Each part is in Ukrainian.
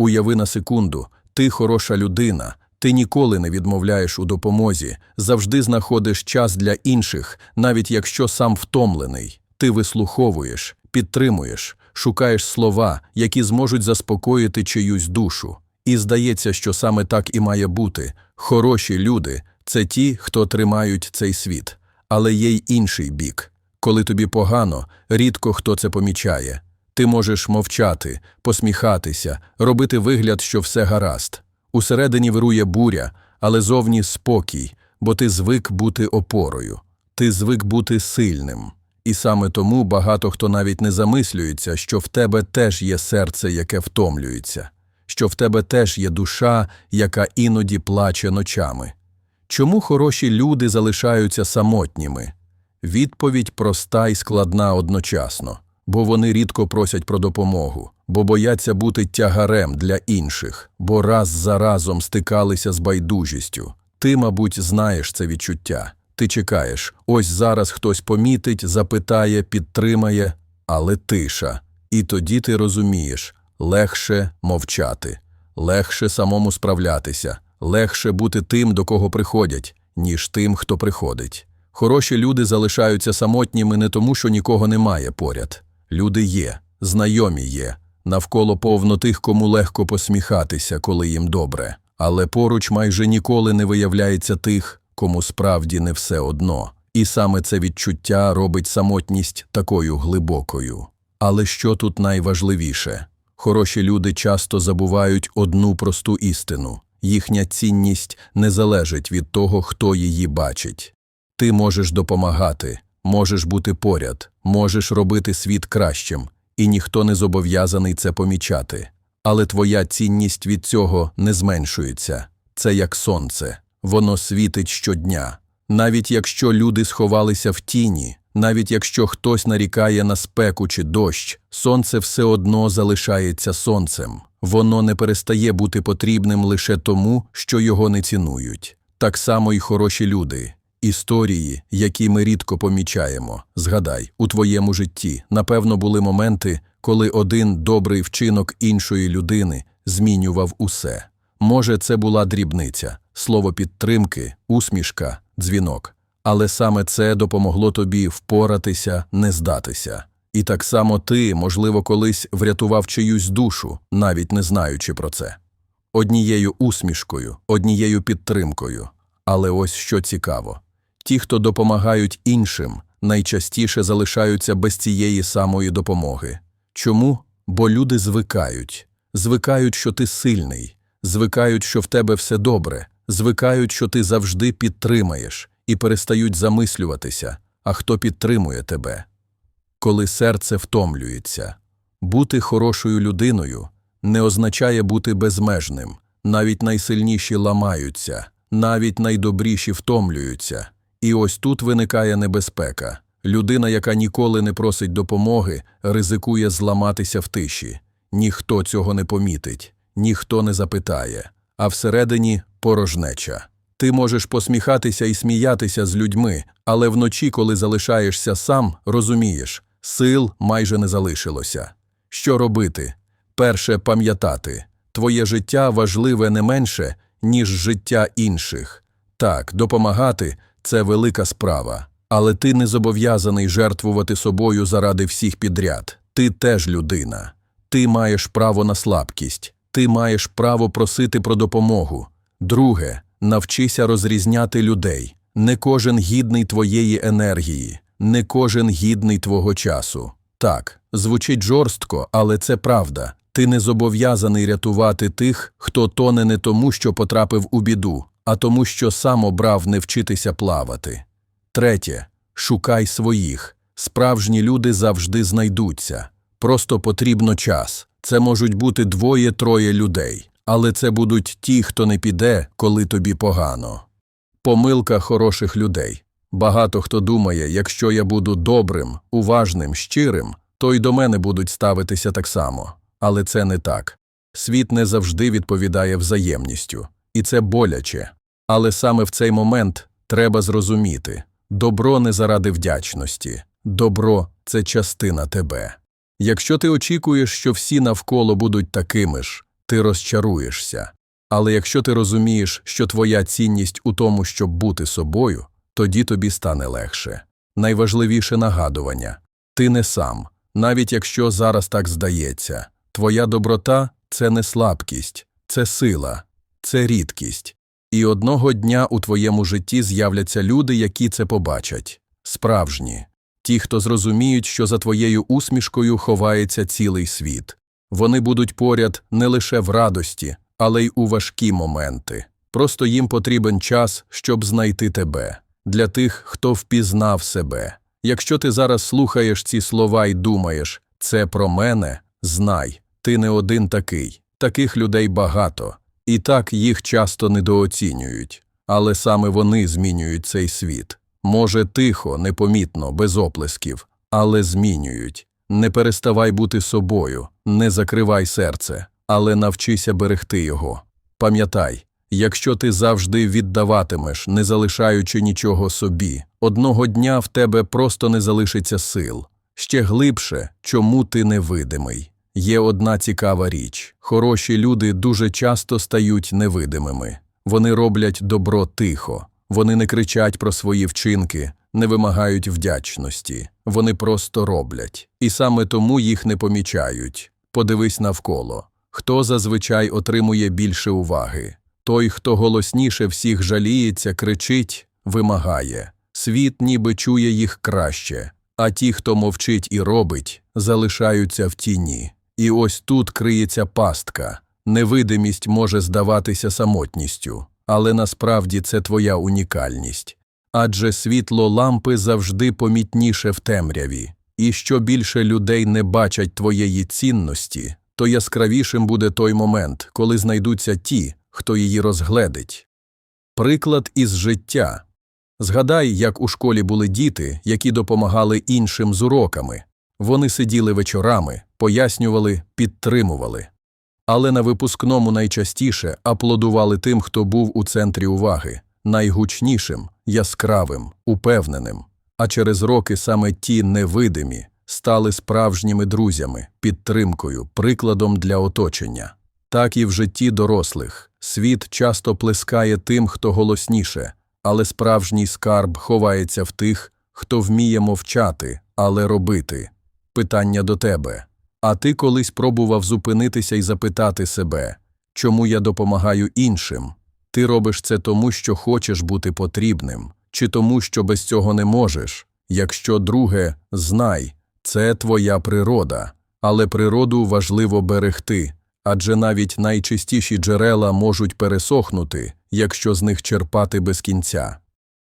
Уяви на секунду, ти хороша людина, ти ніколи не відмовляєш у допомозі, завжди знаходиш час для інших, навіть якщо сам втомлений. Ти вислуховуєш, підтримуєш, шукаєш слова, які зможуть заспокоїти чиюсь душу. І здається, що саме так і має бути. Хороші люди це ті, хто тримають цей світ. Але є й інший бік. Коли тобі погано, рідко хто це помічає. Ти можеш мовчати, посміхатися, робити вигляд, що все гаразд. Усередині вирує буря, але зовні спокій, бо ти звик бути опорою. Ти звик бути сильним. І саме тому багато хто навіть не замислюється, що в тебе теж є серце, яке втомлюється, що в тебе теж є душа, яка іноді плаче ночами. Чому хороші люди залишаються самотніми? Відповідь проста і складна одночасно, бо вони рідко просять про допомогу, бо бояться бути тягарем для інших, бо раз за разом стикалися з байдужістю. Ти, мабуть, знаєш це відчуття. Ти чекаєш, ось зараз хтось помітить, запитає, підтримає, але тиша. І тоді ти розумієш легше мовчати, легше самому справлятися, легше бути тим, до кого приходять, ніж тим, хто приходить. Хороші люди залишаються самотніми не тому, що нікого немає поряд. Люди є, знайомі є, навколо повно тих, кому легко посміхатися, коли їм добре. Але поруч майже ніколи не виявляється тих, кому справді не все одно. І саме це відчуття робить самотність такою глибокою. Але що тут найважливіше? Хороші люди часто забувають одну просту істину їхня цінність не залежить від того, хто її бачить. Ти можеш допомагати, можеш бути поряд, можеш робити світ кращим, і ніхто не зобов'язаний це помічати. Але твоя цінність від цього не зменшується. Це як сонце, воно світить щодня. Навіть якщо люди сховалися в тіні, навіть якщо хтось нарікає на спеку чи дощ, сонце все одно залишається сонцем. Воно не перестає бути потрібним лише тому, що його не цінують. Так само й хороші люди. Історії, які ми рідко помічаємо. Згадай, у твоєму житті, напевно, були моменти, коли один добрий вчинок іншої людини змінював усе. Може, це була дрібниця, слово підтримки, усмішка, дзвінок. Але саме це допомогло тобі впоратися, не здатися. І так само ти, можливо, колись врятував чиюсь душу, навіть не знаючи про це. Однією усмішкою, однією підтримкою. Але ось що цікаво. Ті, хто допомагають іншим, найчастіше залишаються без цієї самої допомоги. Чому? Бо люди звикають. Звикають, що ти сильний, звикають, що в тебе все добре, звикають, що ти завжди підтримаєш, і перестають замислюватися, а хто підтримує тебе. Коли серце втомлюється, бути хорошою людиною не означає бути безмежним, навіть найсильніші ламаються, навіть найдобріші втомлюються. І ось тут виникає небезпека. Людина, яка ніколи не просить допомоги, ризикує зламатися в тиші. Ніхто цього не помітить, ніхто не запитає, а всередині порожнеча. Ти можеш посміхатися і сміятися з людьми, але вночі, коли залишаєшся сам, розумієш, сил майже не залишилося. Що робити? Перше пам'ятати твоє життя важливе не менше, ніж життя інших. Так, допомагати це велика справа, але ти не зобов'язаний жертвувати собою заради всіх підряд. Ти теж людина. Ти маєш право на слабкість, ти маєш право просити про допомогу. Друге, навчися розрізняти людей. Не кожен гідний твоєї енергії, не кожен гідний твого часу. Так, звучить жорстко, але це правда. Ти не зобов'язаний рятувати тих, хто тоне не тому, що потрапив у біду, а тому, що сам обрав не вчитися плавати. Третє. Шукай своїх. Справжні люди завжди знайдуться. Просто потрібно час. Це можуть бути двоє-троє людей, але це будуть ті, хто не піде, коли тобі погано. Помилка хороших людей. Багато хто думає, якщо я буду добрим, уважним, щирим, то й до мене будуть ставитися так само. Але це не так. Світ не завжди відповідає взаємністю, і це боляче. Але саме в цей момент треба зрозуміти добро не заради вдячності, добро це частина тебе. Якщо ти очікуєш, що всі навколо будуть такими ж, ти розчаруєшся. Але якщо ти розумієш, що твоя цінність у тому, щоб бути собою, тоді тобі стане легше. Найважливіше нагадування ти не сам, навіть якщо зараз так здається. Твоя доброта це не слабкість, це сила, це рідкість. І одного дня у твоєму житті з'являться люди, які це побачать справжні, ті, хто зрозуміють, що за твоєю усмішкою ховається цілий світ. Вони будуть поряд не лише в радості, але й у важкі моменти. Просто їм потрібен час, щоб знайти тебе, для тих, хто впізнав себе. Якщо ти зараз слухаєш ці слова і думаєш, це про мене, знай, ти не один такий. Таких людей багато. І так їх часто недооцінюють, але саме вони змінюють цей світ. Може, тихо, непомітно, без оплесків, але змінюють. Не переставай бути собою, не закривай серце, але навчися берегти його. Пам'ятай, якщо ти завжди віддаватимеш, не залишаючи нічого собі, одного дня в тебе просто не залишиться сил. Ще глибше, чому ти невидимий. Є одна цікава річ хороші люди дуже часто стають невидимими. Вони роблять добро тихо, вони не кричать про свої вчинки, не вимагають вдячності, вони просто роблять. І саме тому їх не помічають. Подивись навколо хто зазвичай отримує більше уваги. Той, хто голосніше всіх жаліється, кричить, вимагає. Світ ніби чує їх краще, а ті, хто мовчить і робить, залишаються в тіні. І ось тут криється пастка. Невидимість може здаватися самотністю, але насправді це твоя унікальність. Адже світло лампи завжди помітніше в темряві, і що більше людей не бачать твоєї цінності, то яскравішим буде той момент, коли знайдуться ті, хто її розгледить. Приклад із життя. Згадай, як у школі були діти, які допомагали іншим з уроками. Вони сиділи вечорами, пояснювали, підтримували. Але на випускному найчастіше аплодували тим, хто був у центрі уваги, найгучнішим, яскравим, упевненим. А через роки саме ті невидимі стали справжніми друзями, підтримкою, прикладом для оточення. Так і в житті дорослих світ часто плескає тим, хто голосніше, але справжній скарб ховається в тих, хто вміє мовчати, але робити. Питання до тебе. А ти колись пробував зупинитися і запитати себе, чому я допомагаю іншим? Ти робиш це тому, що хочеш бути потрібним, чи тому, що без цього не можеш? Якщо друге, знай, це твоя природа, але природу важливо берегти, адже навіть найчистіші джерела можуть пересохнути, якщо з них черпати без кінця.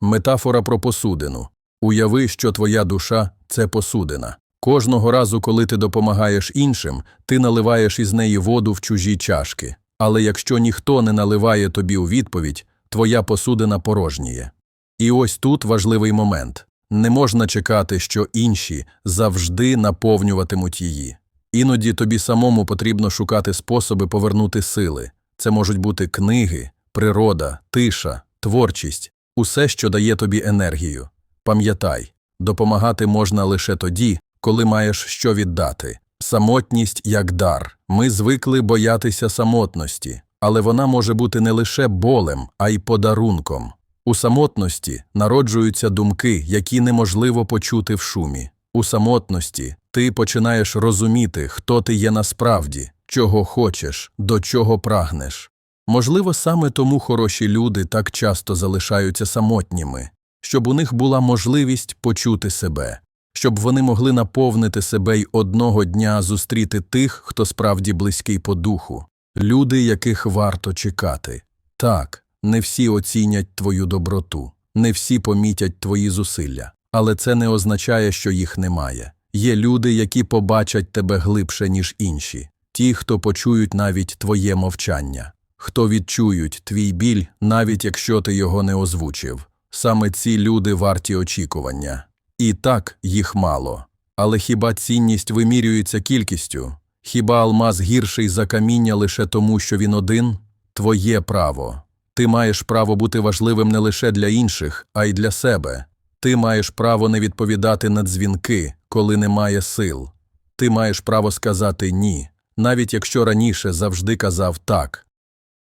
Метафора про посудину. Уяви, що твоя душа це посудина. Кожного разу, коли ти допомагаєш іншим, ти наливаєш із неї воду в чужі чашки. Але якщо ніхто не наливає тобі у відповідь, твоя посудина порожніє. І ось тут важливий момент не можна чекати, що інші завжди наповнюватимуть її. Іноді тобі самому потрібно шукати способи повернути сили. Це можуть бути книги, природа, тиша, творчість, усе, що дає тобі енергію. Пам'ятай, допомагати можна лише тоді, коли маєш що віддати. Самотність як дар. Ми звикли боятися самотності, але вона може бути не лише болем, а й подарунком. У самотності народжуються думки, які неможливо почути в шумі. У самотності ти починаєш розуміти, хто ти є насправді, чого хочеш, до чого прагнеш. Можливо, саме тому хороші люди так часто залишаються самотніми, щоб у них була можливість почути себе, щоб вони могли наповнити себе й одного дня зустріти тих, хто справді близький по духу, люди, яких варто чекати. Так, не всі оцінять твою доброту, не всі помітять твої зусилля, але це не означає, що їх немає. Є люди, які побачать тебе глибше, ніж інші, ті, хто почують навіть твоє мовчання, хто відчують твій біль, навіть якщо ти його не озвучив. Саме ці люди варті очікування. І так їх мало. Але хіба цінність вимірюється кількістю? Хіба алмаз гірший за каміння лише тому, що він один? Твоє право. Ти маєш право бути важливим не лише для інших, а й для себе. Ти маєш право не відповідати на дзвінки, коли немає сил. Ти маєш право сказати ні, навіть якщо раніше завжди казав так.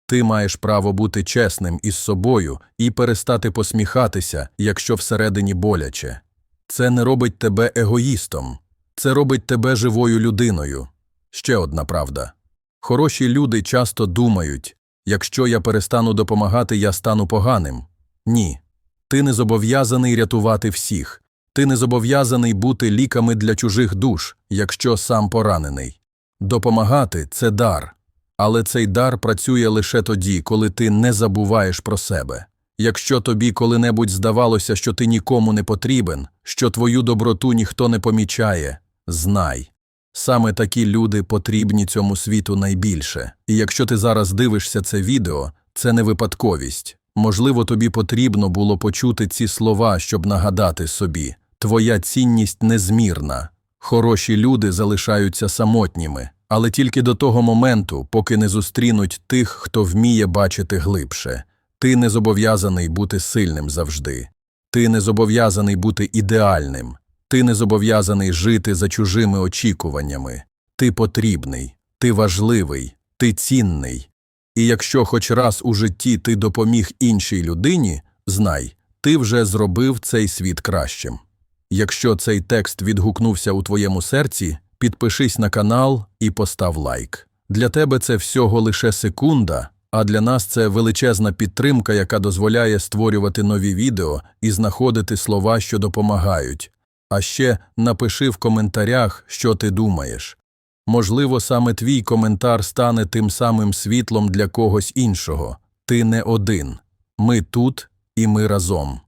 Ти маєш право бути чесним із собою і перестати посміхатися, якщо всередині боляче. Це не робить тебе егоїстом, це робить тебе живою людиною. Ще одна правда. Хороші люди часто думають, якщо я перестану допомагати, я стану поганим. Ні. Ти не зобов'язаний рятувати всіх. Ти не зобов'язаний бути ліками для чужих душ, якщо сам поранений. Допомагати це дар. Але цей дар працює лише тоді, коли ти не забуваєш про себе. Якщо тобі коли-небудь здавалося, що ти нікому не потрібен, що твою доброту ніхто не помічає, знай. Саме такі люди потрібні цьому світу найбільше. І якщо ти зараз дивишся це відео, це не випадковість. Можливо, тобі потрібно було почути ці слова, щоб нагадати собі твоя цінність незмірна. Хороші люди залишаються самотніми, але тільки до того моменту, поки не зустрінуть тих, хто вміє бачити глибше. Ти не зобов'язаний бути сильним завжди. Ти не зобов'язаний бути ідеальним. Ти не зобов'язаний жити за чужими очікуваннями. Ти потрібний, ти важливий, ти цінний. І якщо хоч раз у житті ти допоміг іншій людині, знай, ти вже зробив цей світ кращим. Якщо цей текст відгукнувся у твоєму серці, підпишись на канал і постав лайк. Для тебе це всього лише секунда, а для нас це величезна підтримка, яка дозволяє створювати нові відео і знаходити слова, що допомагають. А ще напиши в коментарях, що ти думаєш. Можливо, саме твій коментар стане тим самим світлом для когось іншого. Ти не один. Ми тут і ми разом.